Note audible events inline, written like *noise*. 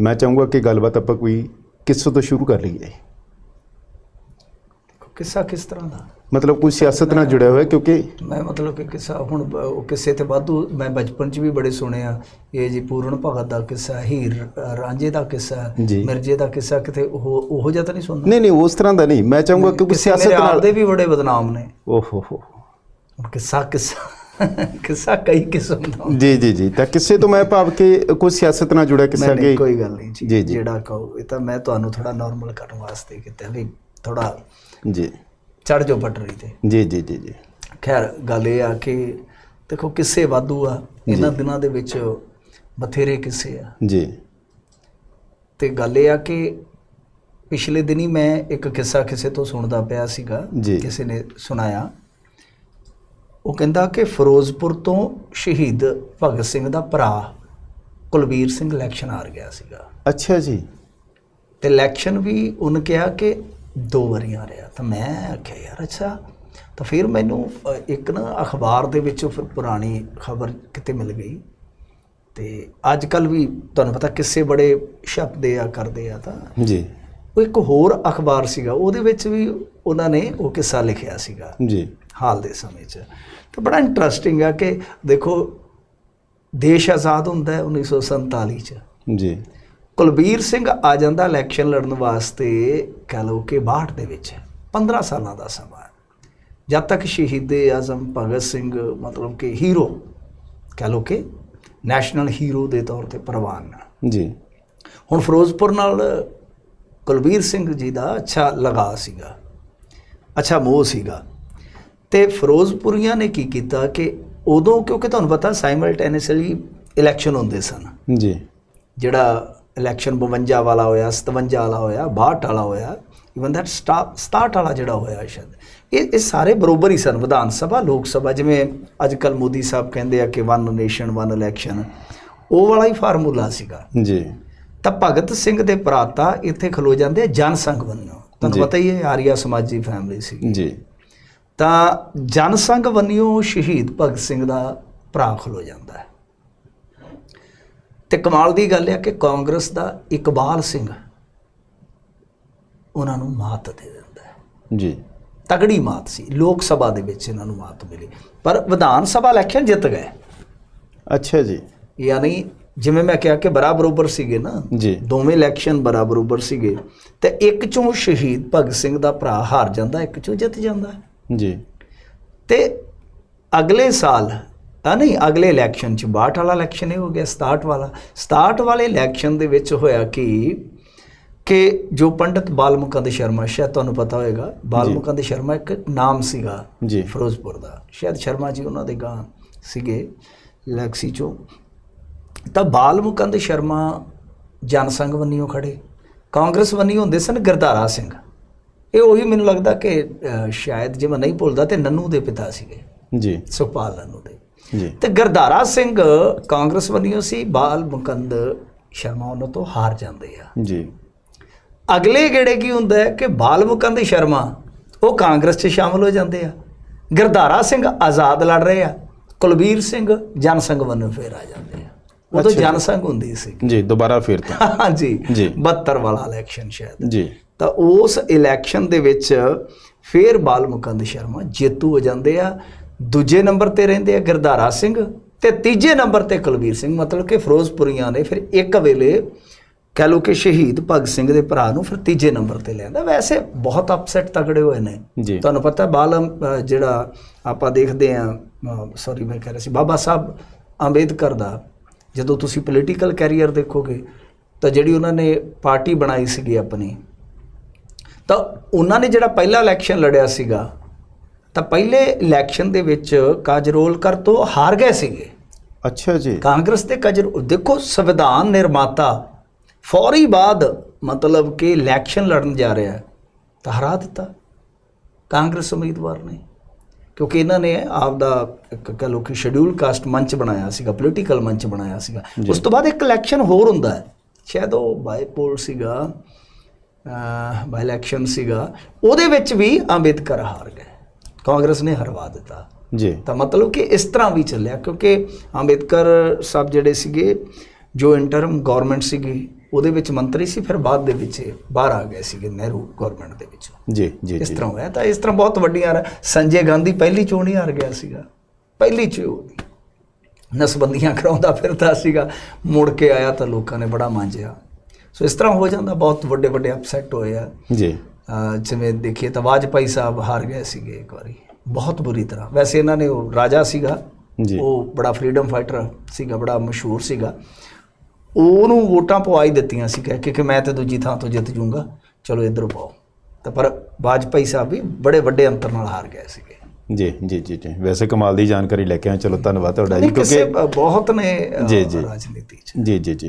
ਮੈਂ ਚਾਹੂੰਗਾ ਕਿ ਗੱਲਬਾਤ ਆਪਾਂ ਕੋਈ ਕਿੱਸੋਂ ਤੋਂ ਸ਼ੁਰੂ ਕਰ ਲਈਏ? ਕਿੱਸਾ ਕਿਸ ਤਰ੍ਹਾਂ ਦਾ? ਮਤਲਬ ਕੋਈ ਸਿਆਸਤ ਨਾਲ ਜੁੜਿਆ ਹੋਇਆ ਕਿਉਂਕਿ ਮੈਂ ਮਤਲਬ ਕਿ ਕਿੱਸਾ ਹੁਣ ਉਹ ਕਿਸੇ ਤੇ ਵਾਧੂ ਮੈਂ ਬਚਪਨ 'ਚ ਵੀ ਬੜੇ ਸੁਣੇ ਆ ਇਹ ਜੀ ਪੂਰਨ ਭਗਤ ਦਾ ਕਿੱਸਾ ਹੀਰ ਰਾਂਝੇ ਦਾ ਕਿੱਸਾ। ਮਿਰਜ਼ੇ ਦਾ ਕਿੱਸਾ ਕਿਤੇ ਉਹ ਉਹੋ ਜਿਹਾ ਤਾਂ ਨਹੀਂ ਸੁਣਨਾ? ਨਹੀਂ ਨਹੀਂ ਉਸ ਤਰ੍ਹਾਂ ਦਾ ਨਹੀਂ। ਮੈਂ ਚਾਹੂੰਗਾ ਕਿਉਂਕਿ ਸਿਆਸਤ ਨਾਲ ਆਪਦੇ ਵੀ ਬੜੇ ਬਦਨਾਮ ਨੇ। ਓਹੋ ਹੋ ਕਿੱਸਾ ਕਿੱਸਾ। *laughs* ਕਿੱਸਾ ਕਈ ਕਿਸਮ ਦਾ ਹੁੰਦਾ। ਜੀ ਜੀ ਜੀ। ਤਾਂ ਕਿਸੇ ਤੋਂ ਮੈਂ ਭਾਵ ਕਿ ਕੋਈ ਸਿਆਸਤ ਨਾਲ ਜੁੜਿਆ ਕਿਸੇ ਨਹੀਂ, ਕੋਈ ਗੱਲ ਨਹੀਂ ਜੀ, ਜੀ ਜੀ। ਜਿਹੜਾ ਕਹੋ ਇਹ ਤਾਂ ਮੈਂ ਤੁਹਾਨੂੰ ਥੋੜਾ ਨਾਰਮਲ ਕਰਨ ਵਾਸਤੇ ਕੀਤਾ ਵੀ ਥੋੜਾ ਜੀ। ਚੜ ਜਾਓ ਪਟੜੀ ਤੇ। ਜੀ ਜੀ ਜੀ ਜੀ। ਖੈਰ ਗੱਲ ਇਹ ਆ ਕਿ ਦੇਖੋ ਕਿੱਸੇ ਵਾਧੂ ਆ। ਇਹਨਾਂ ਦਿਨਾਂ ਦੇ ਵਿੱਚ ਬਥੇਰੇ ਕਿੱਸੇ ਆ। ਜੀ। ਤੇ ਗੱਲ ਇਹ ਆ ਕਿ ਪਿਛਲੇ ਦਿਨੀ ਮੈਂ ਇੱਕ ਕਿੱਸਾ ਕਿਸੇ ਤੋਂ ਸੁਣਦਾ ਪਿਆ ਸੀਗਾ। ਜੀ। ਕਿਸੇ ਨੇ ਸੁਣਾਇਆ। ਉਹ ਕਹਿੰਦਾ ਕਿ ਫਿਰੋਜ਼ਪੁਰ ਤੋਂ ਸ਼ਹੀਦ ਭਗਤ ਸਿੰਘ ਦਾ ਭਰਾ ਕੁਲਬੀਰ ਸਿੰਘ ਇਲੈਕਸ਼ਨ ਹਾਰ ਗਿਆ ਸੀਗਾ। ਅੱਛਾ ਜੀ। ਤੇ ਇਲੈਕਸ਼ਨ ਵੀ ਉਹਨੇ ਕਿਹਾ ਕਿ ਦੋ ਵਾਰੀ ਹਾਰਿਆ ਤਾਂ ਮੈਂ ਆਖਿਆ ਯਾਰ ਅੱਛਾ। ਤਾਂ ਫਿਰ ਮੈਨੂੰ ਇੱਕ ਨਾ ਅਖਬਾਰ ਦੇ ਵਿੱਚੋਂ ਫਿਰ ਪੁਰਾਣੀ ਖਬਰ ਕਿਤੇ ਮਿਲ ਗਈ। ਤੇ ਅੱਜ ਕੱਲ ਵੀ ਤੁਹਾਨੂੰ ਪਤਾ ਕਿਸੇ ਬੜੇ ਛਪਦੇ ਆ ਕਰਦੇ ਆ ਤਾਂ। ਜੀ। ਉਹ ਇੱਕ ਹੋਰ ਅਖਬਾਰ ਸੀਗਾ ਉਹਦੇ ਵਿੱਚ ਵੀ ਉਹਨਾਂ ਨੇ ਉਹ ਕਿੱਸਾ ਲਿਖਿਆ ਸੀਗਾ ਜੀ। ਹਾਲ ਦੇ ਸਮੇਂ 'ਚ। ਤਾਂ ਬੜਾ ਇੰਟਰਸਟਿੰਗ ਆ ਕਿ ਦੇਖੋ ਦੇਸ਼ ਆਜ਼ਾਦ ਹੁੰਦਾ ਹੈ 1947 'ਚ। ਜੀ। ਕੁਲਬੀਰ ਸਿੰਘ ਆ ਜਾਂਦਾ ਇਲੈਕਸ਼ਨ ਲੜਨ ਵਾਸਤੇ ਕਹ ਲਓ ਕਿ 62 ਦੇ ਵਿੱਚ 15 ਸਾਲਾਂ ਦਾ ਸਮਾਂ। ਜਦ ਤੱਕ ਸ਼ਹੀਦ ਆਜ਼ਮ ਭਗਤ ਸਿੰਘ ਮਤਲਬ ਕਿ ਹੀਰੋ ਕਹ ਲਓ ਕਿ ਨੈਸ਼ਨਲ ਹੀਰੋ ਦੇ ਤੌਰ ਤੇ ਪ੍ਰਵਾਨ ਜੀ। ਹੁਣ ਫਿਰੋਜ਼ਪੁਰ ਨਾਲ ਕੁਲਬੀਰ ਸਿੰਘ ਜੀ ਦਾ ਅੱਛਾ ਲਗਾ ਸੀਗਾ ਅੱਛਾ ਮੋਹ ਸੀਗਾ। ਤੇ ਫਿਰੋਜ਼ਪੁਰੀਆਂ ਨੇ ਕੀ ਕੀਤਾ ਕਿ ਉਦੋਂ ਕਿਉਂਕਿ ਤੁਹਾਨੂੰ ਪਤਾ ਸਾਈਮਲਟੇਨੀਅਸਲੀ ਇਲੈਕਸ਼ਨ ਹੁੰਦੇ ਸਨ। ਜੀ। ਜਿਹੜਾ ਇਲੈਕਸ਼ਨ 52 ਵਾਲਾ ਹੋਇਆ 57 ਵਾਲਾ ਹੋਇਆ 62 ਵਾਲਾ ਹੋਇਆ ਇਵਨ ਦੈਟ 67 ਵਾਲਾ ਜਿਹੜਾ ਹੋਇਆ ਸ਼ਾਇਦ ਇਹ ਇਹ ਸਾਰੇ ਬਰੋਬਰ ਹੀ ਸਨ ਵਿਧਾਨ ਸਭਾ ਲੋਕ ਸਭਾ ਜਿਵੇਂ ਅੱਜ ਕੱਲ ਮੋਦੀ ਸਾਹਿਬ ਕਹਿੰਦੇ ਆ ਕਿ ਵਨ ਨੇਸ਼ਨ ਵਨ ਇਲੈਕਸ਼ਨ ਉਹ ਵਾਲਾ ਹੀ ਫਾਰਮੂਲਾ ਸੀਗਾ। ਜੀ। ਤਾਂ ਭਗਤ ਸਿੰਘ ਦੇ ਭਰਾਤਾ ਇੱਥੇ ਖਲੋ ਜਾਂਦੇ ਜਨ ਸੰਘ ਵੱਲੋਂ ਤੁਹਾਨੂੰ। ਪਤਾ ਹੀ ਹੈ ਆਰੀਆ ਸਮਾਜੀ ਫੈਮਿਲੀ ਸੀ ਜੀ। ਤਾਂ ਜਨ ਸੰਘ ਵੱਲੋਂ ਸ਼ਹੀਦ ਭਗਤ ਸਿੰਘ ਦਾ ਭਰਾ ਖਲੋ ਜਾਂਦਾ ਹੈ। ਤੇ ਕਮਾਲ ਦੀ ਗੱਲ ਹੈ ਕਿ ਕਾਂਗਰਸ ਦਾ ਇਕਬਾਲ ਸਿੰਘ ਉਹਨਾਂ ਨੂੰ ਮਾਤ ਦੇ ਦਿੰਦਾ ਹੈ। ਜੀ। ਤਗੜੀ ਮਾਤ ਸੀ। ਲੋਕ ਸਭਾ ਦੇ ਵਿੱਚ ਇਹਨਾਂ ਨੂੰ ਮਾਤ ਮਿਲੀ। ਪਰ ਵਿਧਾਨ ਸਭਾ ਇਲੈਕਸ਼ਨ ਜਿੱਤ ਗਏ। ਅੱਛਾ ਜੀ। ਯਾਨੀ ਜਿਵੇਂ ਮੈਂ ਕਿਹਾ ਕਿ ਬਰਾਬਰ ਸੀਗੇ ਨਾ ਜੀ। ਦੋਵੇਂ ਇਲੈਕਸ਼ਨ ਬਰਾਬਰ ਸੀਗੇ ਤੇ ਇੱਕ ਚੋਂ ਸ਼ਹੀਦ ਭਗਤ ਸਿੰਘ ਦਾ ਭਰਾ ਹਾਰ ਜਾਂਦਾ ਇੱਕ ਚੋਂ ਜਿੱਤ ਜਾਂਦਾ। ਜੀ। ਤੇ ਅਗਲੇ ਸਾਲ ਆ ਨਹੀਂ ਅਗਲੇ ਇਲੈਕਸ਼ਨ ਚ 62 ਵਾਲਾ ਇਲੈਕਸ਼ਨ ਇਹ ਹੋ ਗਿਆ 67 ਵਾਲਾ। 67 ਵਾਲੇ ਇਲੈਕਸ਼ਨ ਦੇ ਵਿੱਚ ਹੋਇਆ ਕਿ ਕਿ ਜੋ ਪੰਡਤ ਬਾਲਮੁਕੰਦ ਸ਼ਰਮਾ ਸ਼ਾਇਦ ਤੁਹਾਨੂੰ ਪਤਾ ਹੋਵੇਗਾ ਬਾਲਮੁਕੰਦ ਸ਼ਰਮਾ ਇੱਕ ਨਾਮ ਸੀਗਾ ਜੀ। ਫਿਰੋਜ਼ਪੁਰ ਦਾ। ਸ਼ਾਇਦ ਸ਼ਰਮਾ ਜੀ ਉਹਨਾਂ ਦੇ ਗਾਂ ਸੀਗੇ ਲੈਕਸੀ ਚੋਂ। ਤਾਂ ਬਾਲਮੁਕੰਦ ਸ਼ਰਮਾ ਜਨਸੰਘ ਵੰਨੀਓ ਖੜੇ। ਕਾਂਗਰਸ ਵੰਨੀਓ ਹੁੰਦੇ ਸਨ ਗਰਦਾਰਾ ਸਿੰਘ। ਇਹ ਉਹੀ ਮੈਨੂੰ ਲੱਗਦਾ ਕਿ ਸ਼ਾਇਦ ਜੇ ਮੈਂ ਨਹੀਂ ਭੁੱਲਦਾ ਤੇ ਨੰਨੂ ਦੇ ਪਿਤਾ ਸੀਗੇ। ਜੀ। ਸੁਖਪਾਲ ਨੰਨੂ ਦੇ। ਜੀ। ਤੇ ਗਰਦਾਰਾ ਸਿੰਘ ਕਾਂਗਰਸ ਵੰਨੀਓ ਸੀ ਬਾਲ ਮੁਕੰਦ ਸ਼ਰਮਾ ਉਹਨਾਂ ਤੋਂ ਹਾਰ ਜਾਂਦੇ ਆ। ਜੀ। ਅਗਲੇ ਗੇੜੇ ਕੀ ਹੁੰਦਾ ਹੈ ਕਿ ਬਾਲ ਮੁਕੰਦ ਸ਼ਰਮਾ ਉਹ ਕਾਂਗਰਸ 'ਚ ਸ਼ਾਮਲ ਹੋ ਜਾਂਦੇ ਆ। ਗਰਦਾਰਾ ਸਿੰਘ ਆਜ਼ਾਦ ਲੜ ਰਹੇ ਆ। ਕੁਲਬੀਰ ਸਿੰਘ ਜਨਸੰਘ ਵੱਲੋਂ ਫੇਰ ਆ ਜਾਂਦੇ ਉਦੋਂ। ਜਨਸੰਘ ਹੁੰਦੀ ਸੀ। ਜੀ ਦੁਬਾਰਾ ਫਿਰ ਤੋਂ। ਹਾਂਜੀ ਜੀ। 72 ਵਾਲਾ ਇਲੈਕਸ਼ਨ ਸ਼ਾਇਦ। ਜੀ। ਤਾਂ ਉਸ ਇਲੈਕਸ਼ਨ ਦੇ ਵਿੱਚ ਫੇਰ ਬਾਲ ਮੁਕੰਦ ਸ਼ਰਮਾ ਜੇਤੂ ਹੋ ਜਾਂਦੇ ਆ। ਦੂਜੇ ਨੰਬਰ ਤੇ ਰਹਿੰਦੇ ਆ ਗਰਦਾਰਾ ਸਿੰਘ ਤੇ ਤੀਜੇ ਨੰਬਰ ਤੇ ਕੁਲਬੀਰ ਸਿੰਘ। ਮਤਲਬ ਕਿ ਫਿਰੋਜ਼ਪੁਰੀਆਂ ਨੇ ਫਿਰ ਇੱਕ ਵੇਲੇ ਕਹਿ ਲਓ ਕਿ ਸ਼ਹੀਦ ਭਗਤ ਸਿੰਘ ਦੇ ਭਰਾ ਨੂੰ ਫਿਰ ਤੀਜੇ ਨੰਬਰ ਤੇ ਲਿਆਂਦਾ। ਵੈਸੇ ਬਹੁਤ ਅਪਸੈਟ ਤਗੜੇ ਹੋਏ ਨੇ। ਤੁਹਾਨੂੰ ਪਤਾ ਬਾਲ ਜਿਹੜਾ ਆਪਾਂ ਦੇਖਦੇ ਆ ਸੌਰੀ ਮੈਂ ਕਹਿ ਰਿਹਾ ਸੀ ਬਾਬਾ ਸਾਹਿਬ ਅੰਬੇਦਕਰ ਦਾ ਜਦੋਂ ਤੁਸੀਂ ਪੋਲੀਟੀਕਲ ਕੈਰੀਅਰ ਦੇਖੋਗੇ ਤਾਂ ਜਿਹੜੀ ਉਹਨਾਂ ਨੇ ਪਾਰਟੀ ਬਣਾਈ ਸੀਗੀ ਆਪਣੀ ਤਾਂ ਉਹਨਾਂ ਨੇ ਜਿਹੜਾ ਪਹਿਲਾ ਇਲੈਕਸ਼ਨ ਲੜਿਆ ਸੀਗਾ ਤਾਂ ਪਹਿਲੇ ਇਲੈਕਸ਼ਨ ਦੇ ਵਿੱਚ ਕਾਜਰੋਲਕਰ ਤੋਂ ਹਾਰ ਗਏ ਸੀਗੇ। ਅੱਛਾ ਜੀ। ਕਾਂਗਰਸ ਦੇ ਕਜਰ ਦੇਖੋ ਸੰਵਿਧਾਨ ਨਿਰਮਾਤਾ ਫੌਰੀ ਬਾਅਦ ਮਤਲਬ ਕਿ ਇਲੈਕਸ਼ਨ ਲੜਨ ਜਾ ਰਿਹਾ ਹੈ ਤਾਂ ਹਰਾ ਦਿੱਤਾ। ਕਾਂਗਰਸ ਉਮੀਦਵਾਰ ਨੇ ਕਿਉਂਕਿ ਇਹਨਾਂ ਨੇ ਆਪ ਦਾ ਇੱਕ ਕਹ ਲਓ ਕਿ ਸ਼ਡਿਊਲ ਕਾਸਟ ਮੰਚ ਬਣਾਇਆ ਸੀਗਾ ਪੋਲੀਟੀਕਲ ਮੰਚ ਬਣਾਇਆ ਸੀਗਾ। ਉਸ ਤੋਂ ਬਾਅਦ ਇੱਕ ਇਲੈਕਸ਼ਨ ਹੋਰ ਹੁੰਦਾ ਹੈ। ਸ਼ਾਇਦ ਉਹ ਬਾਈ ਪੋਲ ਸੀਗਾ ਬਾਈ ਇਲੈਕਸ਼ਨ ਸੀਗਾ। ਉਹਦੇ ਵਿੱਚ ਵੀ ਅੰਬੇਦਕਰ ਹਾਰ ਗਏ। ਕਾਂਗਰਸ ਨੇ ਹਰਵਾ ਦਿੱਤਾ। ਜੀ। ਤਾਂ ਮਤਲਬ ਕਿ ਇਸ ਤਰ੍ਹਾਂ ਵੀ ਚੱਲਿਆ ਕਿਉਂਕਿ ਅੰਬੇਦਕਰ ਸਾਹਿਬ ਜਿਹੜੇ ਸੀਗੇ ਜੋ ਇੰਟਰਮ ਗਵਰਨਮੈਂਟ ਸੀਗੀ ਉਹਦੇ ਵਿੱਚ ਮੰਤਰੀ ਸੀ ਫਿਰ ਬਾਅਦ ਦੇ ਵਿੱਚ ਬਾਹਰ ਆ ਗਏ ਸੀਗੇ ਨਹਿਰੂ ਗਵਰਨਮੈਂਟ ਦੇ ਵਿੱਚ। ਜੀ ਜੀ ਇਸ ਤਰ੍ਹਾਂ ਹੋਇਆ। ਤਾਂ ਇਸ ਤਰ੍ਹਾਂ ਬਹੁਤ ਵੱਡੀਆਂ ਸੰਜੇ ਗਾਂਧੀ ਪਹਿਲੀ ਚੋਣ ਹੀ ਹਾਰ ਗਿਆ ਸੀਗਾ। ਪਹਿਲੀ ਚੋਣ। ਨਸਬੰਦੀਆਂ ਕਰਾਉਂਦਾ ਫਿਰਦਾ ਸੀਗਾ। ਮੁੜ ਕੇ ਆਇਆ ਤਾਂ ਲੋਕਾਂ ਨੇ ਬੜਾ ਮਾਂਜਿਆ। ਸੋ ਇਸ ਤਰ੍ਹਾਂ ਹੋ ਜਾਂਦਾ ਬਹੁਤ ਵੱਡੇ ਵੱਡੇ ਅਪਸੈਟ ਹੋਏ ਆ। ਜੀ। ਜਿਵੇਂ ਦੇਖੀਏ ਤਾਂ ਵਾਜਪਾਈ ਸਾਹਿਬ ਹਾਰ ਗਏ ਸੀਗੇ ਇੱਕ ਵਾਰੀ। ਬਹੁਤ ਬੁਰੀ ਤਰ੍ਹਾਂ। ਵੈਸੇ ਇਹਨਾਂ ਨੇ ਉਹ ਰਾਜਾ ਸੀਗਾ। ਜੀ। ਉਹ ਬੜਾ ਫਰੀडम ਫਾਈਟਰ ਸੀਗਾ ਬੜਾ ਮਸ਼ਹੂਰ ਸੀਗਾ। ਉਹਨੂੰ ਵੋਟਾਂ ਪਵਾਈ ਦਿੱਤੀਆਂ ਸੀ ਕਹਿ ਕੇ ਕਿ ਮੈਂ ਤੇ ਦੂਜੀ ਥਾਂ ਤੋਂ ਜਿੱਤ ਜੂੰਗਾ। ਚਲੋ ਇੱਧਰ ਪਾਓ। ਤਾਂ ਪਰ ਵਾਜਪਾਈ ਸਾਹਿਬ ਵੀ ਬੜੇ ਵੱਡੇ ਅੰਤਰ ਨਾਲ ਹਾਰ ਗਏ ਸੀਗੇ। ਜੀ ਜੀ ਜੀ ਜੀ। ਵੈਸੇ ਕਮਾਲ ਦੀ ਜਾਣਕਾਰੀ ਲੈ ਕੇ ਆਏ ਚਲੋ ਧੰਨਵਾਦ ਤੁਹਾਡਾ ਜੀ ਕਿਉਂਕਿ ਬਹੁਤ ਨੇ ਜੀ, ਜੀ। ਰਾਜਨੀਤੀ 'ਚ। ਜੀ ਜੀ ਜੀ।